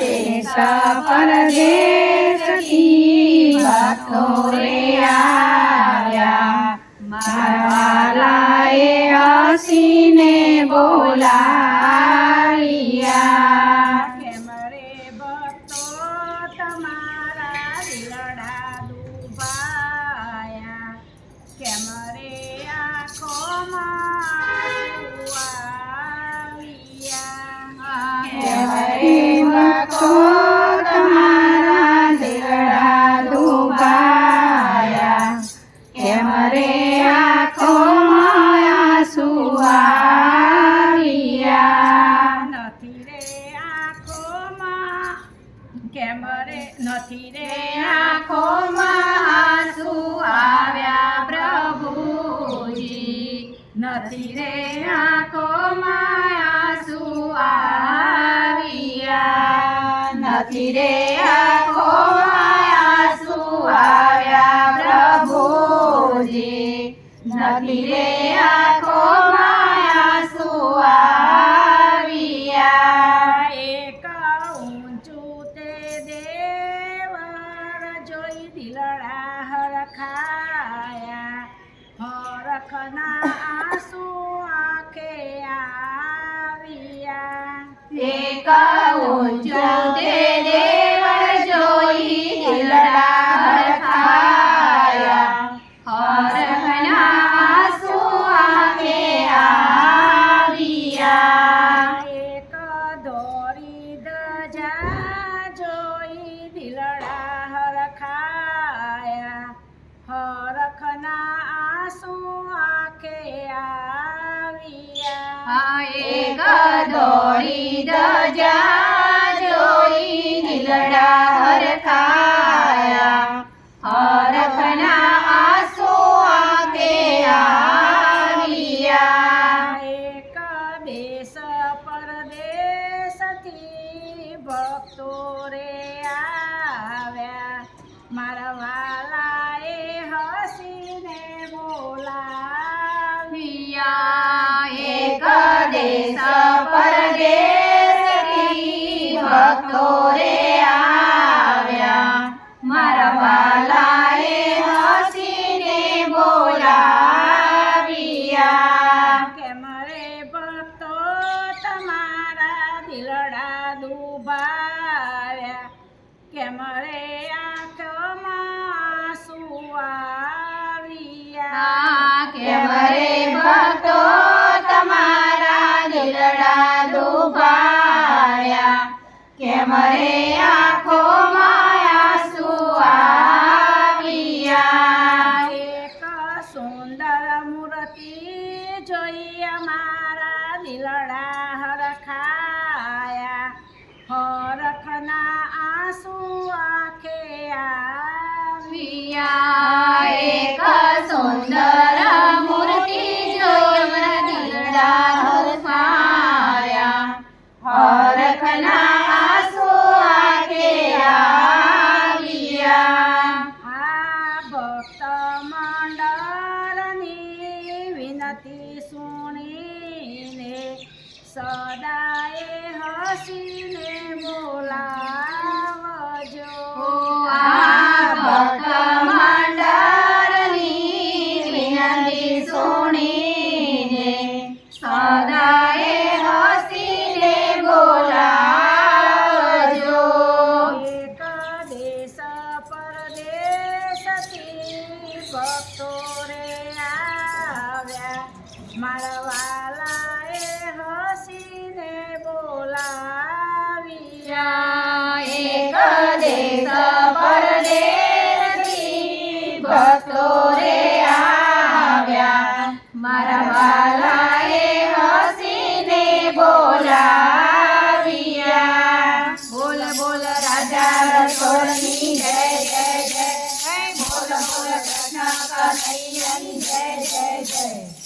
દેશ પરદેશથી ભક્તો રે આવ્યા મારવાલાએ હસીને બોલાવ્યા રે નથી રે આંખોમાં આંસુ આવ્યા પ્રભુજી નથી રે આંખોમાં આંસુ આવ્યા નથી રે આંખોમાં આંસુ આવ્યા પ્રભુજી નથી રે આંખોમાં આંસુ આંખે આવ્યા એક ઊંચું તે એક દોડી ધજા જોઈ નીલડા હરખાયા દેશ પરદેશથી ભક્તો દુભાયા કેમ રે આંખોમાં આંસુ આવ્યા એક સુંદર મૂર્તિ જોઈ અમારા દિલડા હસીને બોલાવજો. આ ભક્ત મંડળની વિનંતી સુણીને સદાએ હસીને બોલાવજો. દેશ પરદેશથી ભક્તો રે આવ્યા. મારા રાજા રસોની જય જય જય બોલ બોલ કૃષ્ણ કનૈયાની જય જય જય